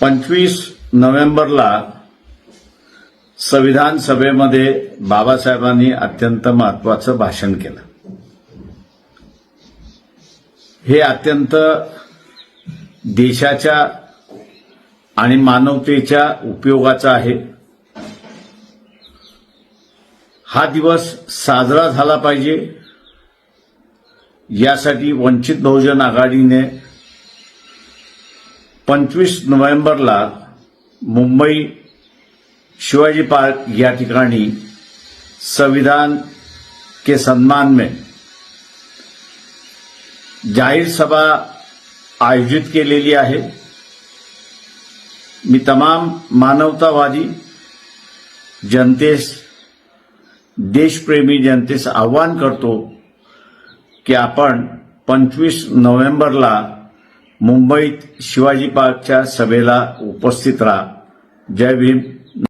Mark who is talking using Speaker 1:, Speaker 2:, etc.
Speaker 1: पंचवीस नोव्हेंबरला संविधान सभेमध्ये बाबासाहेबांनी अत्यंत महत्वाचं भाषण केलं. हे अत्यंत देशाच्या आणि मानवतेच्या उपयोगाचा आहे. हा दिवस साजरा झाला पाहिजे. यासाठी वंचित बहुजन आघाडीने पंचवीस नोव्हेंबरला मुंबई शिवाजी पार्क या ठिकाणी संविधान के सम्मान में जाहीर सभा आयोजित केलेली आहे. मी तमाम मानवतावादी जनतेस, देशप्रेमी जनतेस आवाहन करतो की आपण पंचवीस नोव्हेंबरला मुंबईत शिवाजी पार्कच्या सभेला उपस्थित राहा. जय भीम.